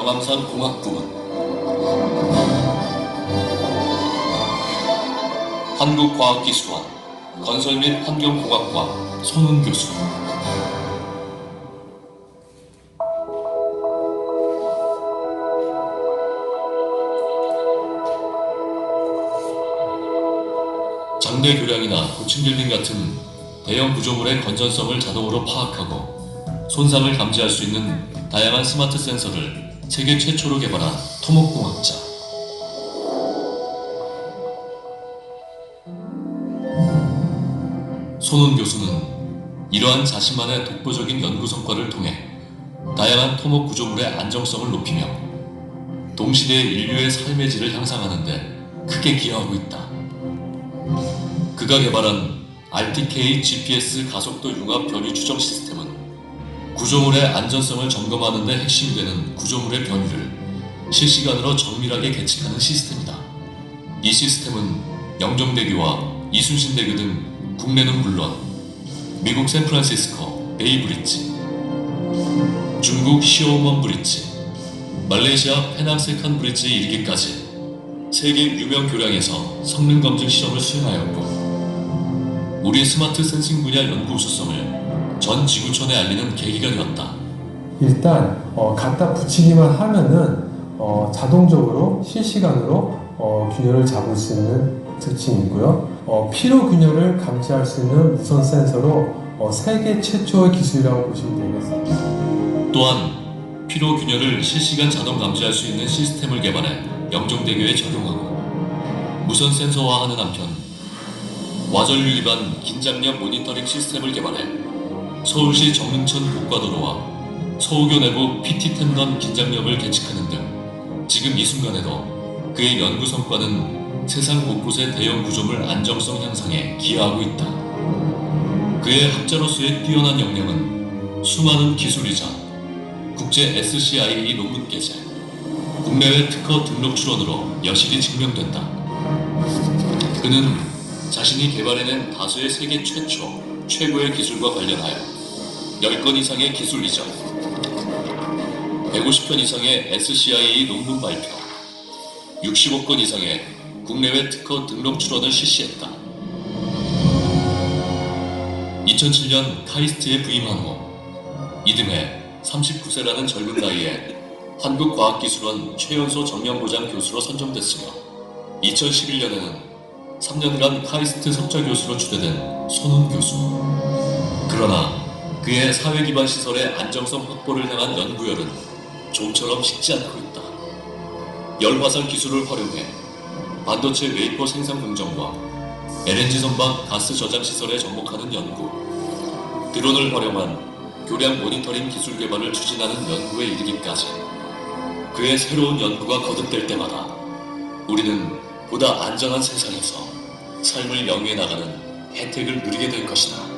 경암산 공학부문. 한국과학기술원 건설 및 환경공학과 손은 교수. 장대 교량이나 고층 빌딩 같은 대형 구조물의 건전성을 자동으로 파악하고 손상을 감지할 수 있는 다양한 스마트 센서를 세계 최초로 개발한 토목공학자. 손은 교수는 이러한 자신만의 독보적인 연구 성과를 통해 다양한 토목 구조물의 안정성을 높이며 동시대 인류의 삶의 질을 향상하는 데 크게 기여하고 있다. 그가 개발한 RTK GPS 가속도 융합 변위 추정 시스템은 구조물의 안전성을 점검하는 데 핵심이 되는 구조물의 변위를 실시간으로 정밀하게 계측하는 시스템이다. 이 시스템은 영종대교와 이순신대교 등 국내는 물론 미국 샌프란시스코 베이브리지, 중국 시오먼 브리지, 말레이시아 페낭세칸 브리지에 이르기까지 세계 유명 교량에서 성능 검증 시험을 수행하였고 우리 스마트 센싱 분야 연구 우수성을 전 지구촌에 알리는 계기가 되었다. 일단 어, 갖다 붙이기만 하면은 어, 자동적으로 실시간으로 어, 균열을 잡을 수 있는 특징이 있고요. 어, 피로 균열을 감지할 수 있는 무선 센서로 어, 세계 최초의 기술이라고 보시면 되겠습니다. 또한 피로 균열을 실시간 자동 감지할 수 있는 시스템을 개발해 영종대교에 적용하고 무선 센서화하는 한편 와전류 기반 긴장력 모니터링 시스템을 개발해 서울시 정릉천 고가도로와 서울교 내부 PT 텐던 긴장력을 계측하는 등 지금 이 순간에도 그의 연구 성과는 세상 곳곳의 대형 구조물 안정성 향상에 기여하고 있다. 그의 학자로서의 뛰어난 역량은 수많은 기술이자 국제 SCIE 논문 게재, 국내외 특허 등록 출원으로 여실히 증명된다. 그는 자신이 개발해낸 다수의 세계 최초, 최고의 기술과 관련하여 10건 이상의 기술 이전, 150편 이상의 SCIE 논문 발표, 65건 이상의 국내외 특허 등록 출원을 실시했다. 2007년 카이스트에 부임한 후 이듬해 39세라는 젊은 나이에 한국과학기술원 최연소 정년보장 교수로 선정됐으며 2011년에는 3년간 카이스트 석좌 교수로 추대된 손훈 교수. 그러나 그의 사회 기반 시설의 안정성 확보를 향한 연구열은 좀처럼 식지 않고 있다. 열화산 기술을 활용해 반도체 웨이퍼 생산 공정과 LNG 선박 가스 저장 시설에 접목하는 연구, 드론을 활용한 교량 모니터링 기술 개발을 추진하는 연구에 이르기까지 그의 새로운 연구가 거듭될 때마다 우리는 보다 안전한 세상에서 삶을 영위해 나가는 혜택을 누리게 될 것이다.